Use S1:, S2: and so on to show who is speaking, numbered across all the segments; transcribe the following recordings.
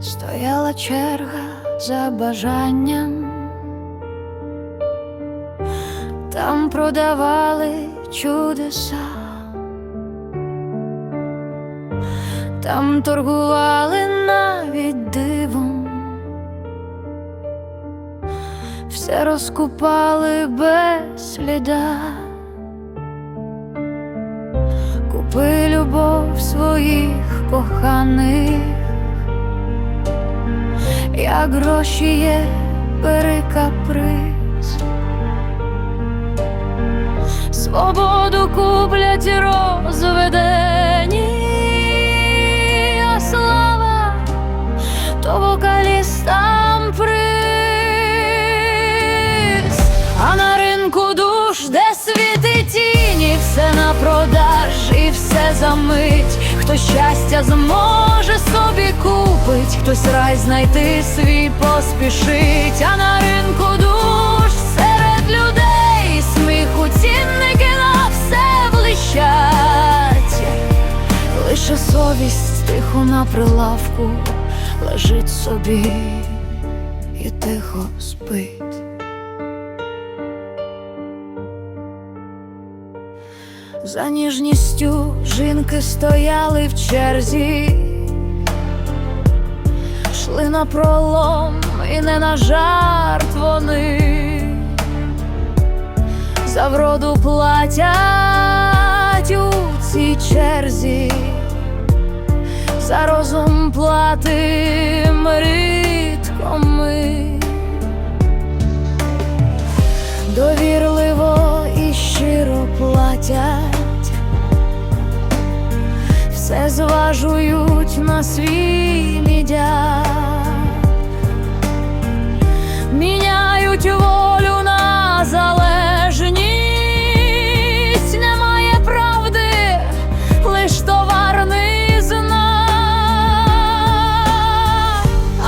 S1: Стояла черга за бажанням, там продавали чудеса, там торгували навіть дивом, все розкупали без сліда. Купи любов своїх коханих, як гроші є, бери каприз, свободу куплять розведені, а слава то вокалістам приз, а на ринку душ, де світи тіні, все на продаж і все за мить. Хто щастя зможе собі купить, хтось рай знайти свій поспішить, а на ринку душ серед людей сміху цінники на все блищать. Лише совість тихо на прилавку лежить собі і тихо спить. За ніжністю жінки стояли в черзі, йшли на пролом і не на жарт вони, за вроду платять у цій черзі, за розум платим рідко ми. довірливо і щиро платять, все зважують на свій мідяк, міняють волю на залежність, немає правди, лиш товарний знак,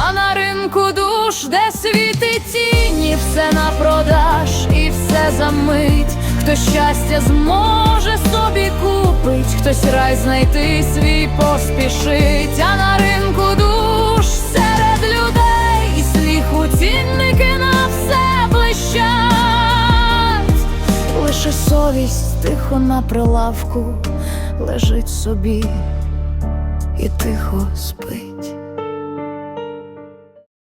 S1: а на ринку душ, де світи тіні, все на продаж і все за мить. Хто щастя зможе собі хтось рай знайти свій поспішить, а на ринку душ серед людей сміху цінники на все блищать, лише совість тихо на прилавку лежить собі і тихо спить.